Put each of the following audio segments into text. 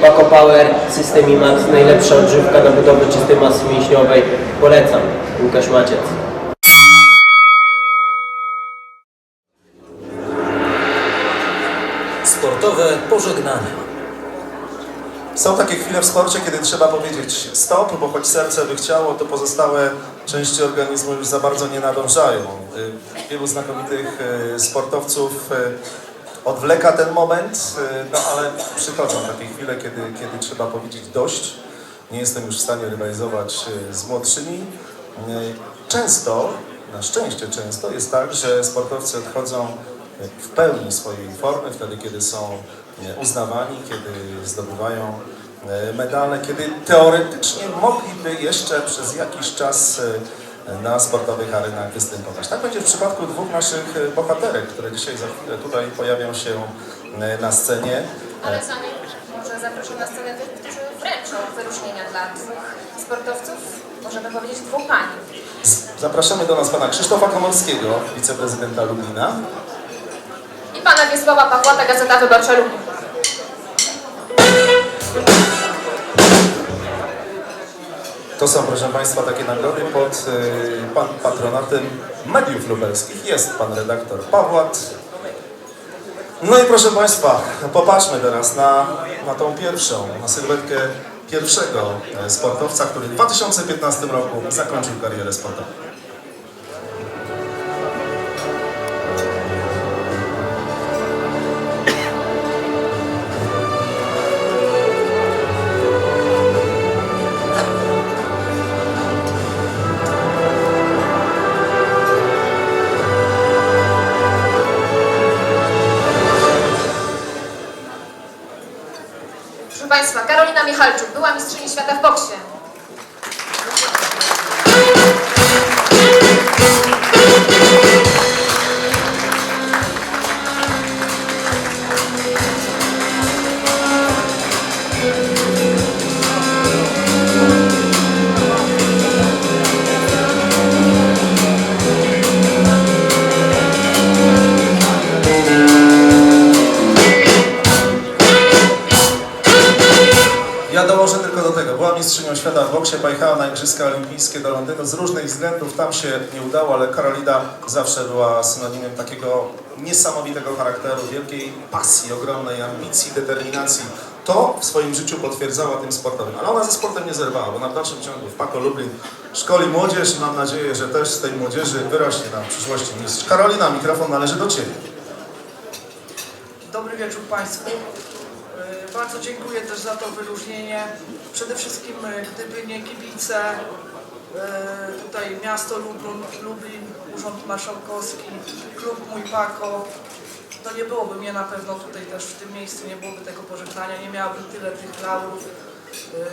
Paco Power, System IMAX, najlepsza odżywka na budowę czystej masy mięśniowej. Polecam. Łukasz Maciec. Sportowe pożegnania. Są takie chwile w sporcie, kiedy trzeba powiedzieć stop, bo choć serce by chciało, to pozostałe części organizmu już za bardzo nie nadążają. Y, Wielu znakomitych y, sportowców y, odwleka ten moment, y, no ale przychodzą takie chwile, kiedy, kiedy trzeba powiedzieć dość. Nie jestem już w stanie rywalizować y, z młodszymi. Y, Często, na szczęście często jest tak, że sportowcy odchodzą w pełni swojej formy, wtedy kiedy są uznawani, kiedy zdobywają medale, kiedy teoretycznie mogliby jeszcze przez jakiś czas na sportowych arenach występować. Tak będzie w przypadku dwóch naszych e, bohaterek, które dzisiaj za chwilę tutaj pojawią się e, na scenie. Ale zanim może zaproszę na scenę tych, którzy wręczą wyróżnienia dla dwóch sportowców, możemy powiedzieć dwóch pań. Zapraszamy do nas pana Krzysztofa Komorskiego, wiceprezydenta Lublina. I pana Wiesława Pawłata, Gazeta Wyborcza Lublin. To są, proszę Państwa, takie nagrody pod y, pan, patronatem mediów lubelskich. Jest pan redaktor Pawłat. No i proszę Państwa, popatrzmy teraz na, na tą pierwszą, na sylwetkę pierwszego e, sportowca, który w 2015 roku zakończył karierę sportową. Państwa, Karolina Michalczuk była mistrzyni świata w boksie. Boksie, pojechała na Igrzyska Olimpijskie do Londynu. Z różnych względów tam się nie udało, ale Karolina zawsze była synonimem takiego niesamowitego charakteru, wielkiej pasji, ogromnej ambicji, determinacji. To w swoim życiu potwierdzała tym sportowym. Ale ona ze sportem nie zerwała, bo na dalszym ciągu w Paco Lublin szkoli młodzież mam nadzieję, że też z tej młodzieży wyrośnie nam w przyszłości mistrz. Karolina, mikrofon należy do Ciebie. Dobry wieczór Państwu. Bardzo dziękuję też za to wyróżnienie. Przede wszystkim e, gdyby nie kibice, e, tutaj miasto Lublin, Lublin, Urząd Marszałkowski, klub Mój Pako, to nie byłoby mnie na pewno tutaj też w tym miejscu, nie byłoby tego pożegnania, nie miałabym tyle tych laurów,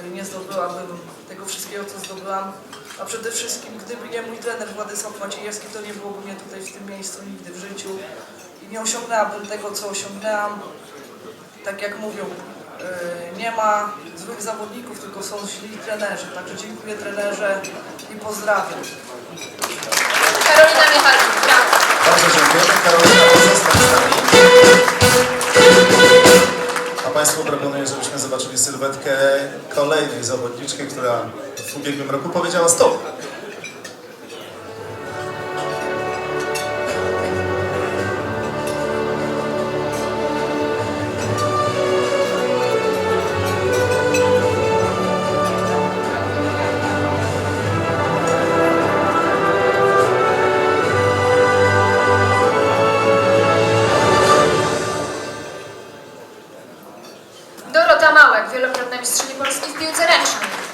e, nie zdobyłabym tego wszystkiego, co zdobyłam. A przede wszystkim, gdyby nie mój trener Władysław Maciejewski, to nie byłoby mnie tutaj w tym miejscu nigdy w życiu i nie osiągnęłabym tego, co osiągnęłam. Tak jak mówią, nie ma złych zawodników, tylko są źli trenerzy. Także dziękuję trenerze i pozdrawiam. Karolina Michalczuk, brawo. Bardzo dziękujemy. Karolina, pozostań z nami. A Państwu proponuję, żebyśmy zobaczyli sylwetkę kolejnej zawodniczki, która w ubiegłym roku powiedziała stop. Małek, wielokrotna mistrzyni Polski w piłce ręcznej.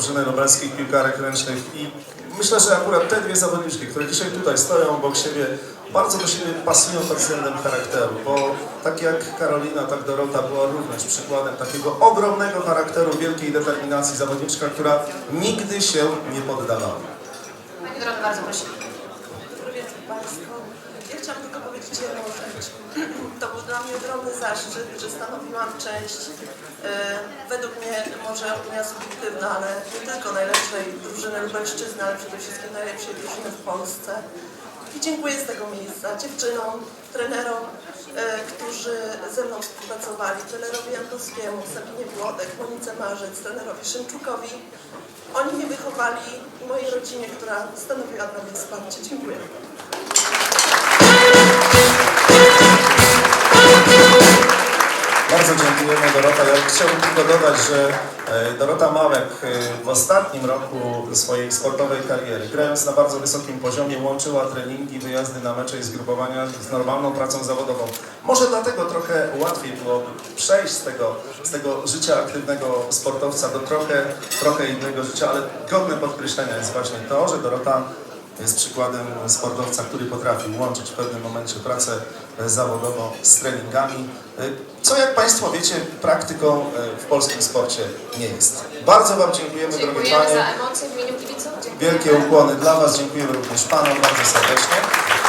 Drużyny lubelskich piłkarek ręcznych i myślę, że akurat te dwie zawodniczki, które dzisiaj tutaj stoją obok siebie, bardzo do siebie pasują pod względem charakteru, bo tak jak Karolina, tak Dorota była również przykładem takiego ogromnego charakteru, wielkiej determinacji zawodniczka, która nigdy się nie poddawała. Pani Dorota, bardzo Państwu. Chciałam tylko powiedzieć jedną rzecz. To był dla mnie ogromny zaszczyt, że stanowiłam część, e, według mnie może opinia subiektywna, ale nie tylko najlepszej drużyny Lubelszczyzny, ale przede wszystkim najlepszej drużyny w Polsce. I dziękuję z tego miejsca dziewczynom, trenerom, e, którzy ze mną współpracowali, trenerowi Jankowskiemu, Sabinie Włodek, Monice Marzec, trenerowi Szymczukowi. Oni mnie wychowali i mojej rodzinie, która stanowiła dla mnie wsparcie. Dziękuję. Bardzo dziękujemy Dorota. Ja chciałbym tylko dodać, że e, Dorota Małek e, w ostatnim roku swojej sportowej kariery, grając na bardzo wysokim poziomie, łączyła treningi, wyjazdy na mecze i zgrupowania z normalną pracą zawodową. Może dlatego trochę łatwiej było przejść z tego, z tego życia aktywnego sportowca do trochę, trochę innego życia, ale godne podkreślenia jest właśnie to, że Dorota jest przykładem sportowca, który potrafi łączyć w pewnym momencie pracę e, zawodową z treningami, e, co jak Państwo wiecie praktyką e, w polskim sporcie nie jest. Bardzo Wam dziękujemy, drogie Dziękujemy Panie. za emocje w imieniu kibiców. Dziękujemy. Wielkie ukłony dla Was, dziękujemy również Panom bardzo serdecznie.